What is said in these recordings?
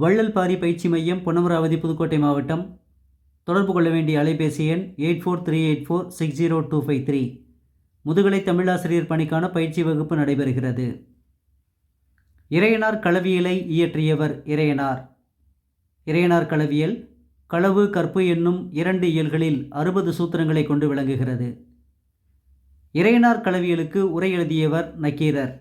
வள்ளல் பாரி பயிற்சி மையம் பொன்னமராவதி புதுக்கோட்டை மாவட்டம். தொடர்பு கொள்ள வேண்டிய அலைபேசி எண் eight four three eight four six zero two five three. முதுகலை தமிழாசிரியர் பணிக்கான பயிற்சி வகுப்பு நடைபெறுகிறது. இறையனார் களவியலை இயற்றியவர் இறையனார். இறையனார் களவியல் களவு கற்பு என்னும் இரண்டு இயல்களில் அறுபது சூத்திரங்களை கொண்டு விளங்குகிறது. இறையனார் களவியலுக்கு உரை எழுதியவர் நக்கீரர்.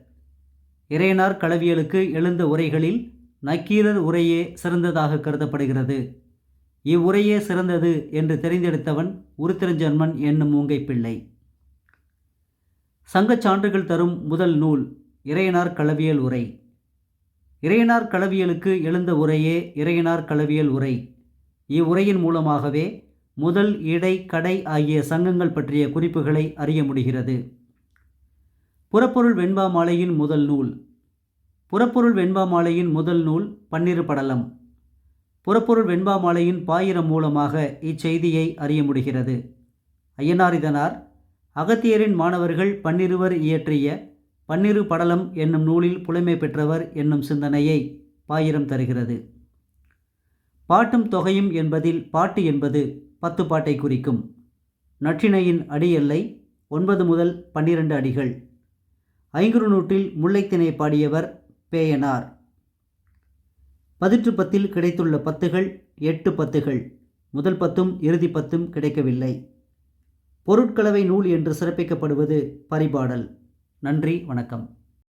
இறையனார் களவியலுக்கு எழுந்த உரைகளில் நக்கீரர் உரையே சிறந்ததாக கருதப்படுகிறது. இவ்வுரையே சிறந்தது என்று தெரிந்தெடுத்தவன் உருத்திரஞ்சன்மன் என்னும் மூங்கை பிள்ளை. சங்கச் சான்றுகள் தரும் முதல் நூல் இறையனார் களவியல் உரை. இறையனார் களவியலுக்கு எழுந்த உரையே இறையனார் களவியல் உரை. இவ்வுரையின் மூலமாகவே முதல் இடை கடை ஆகிய சங்கங்கள் பற்றிய குறிப்புகளை அறிய முடிகிறது. புறப்பொருள் வெண்பா மாலையின் முதல் நூல் புறப்பொருள் வெண்பாமாலையின் முதல் நூல் பன்னிரு படலம். புறப்பொருள் வெண்பாமாலையின் பாயிரம் மூலமாக இச்செய்தியை அறிய முடிகிறது. ஐயனார் இதனார் அகத்தியரின் மாணவர்கள் பன்னிருவர் இயற்றிய பன்னிரு படலம் என்னும் நூலில் புலமை பெற்றவர் என்னும் சிந்தனையை பாயிரம் தருகிறது. பாட்டும் தொகையும் என்பதில் பாட்டு என்பது பத்து பாட்டை குறிக்கும். நற்றிணையின் அடி எல்லை ஒன்பது முதல் பன்னிரண்டு அடிகள். ஐங்குறு நூற்றில் முல்லைத்திணை பாடியவர் பேயனார். பதிற்று பத்தில் கிடைத்துள்ள பத்துகள் எட்டு பத்துகள். முதல் பத்தும் இறுதி பத்தும் கிடைக்கவில்லை. பொருட்கலவை நூல் என்று சிறப்பிக்கப்படுவது பரிபாடல். நன்றி வணக்கம்.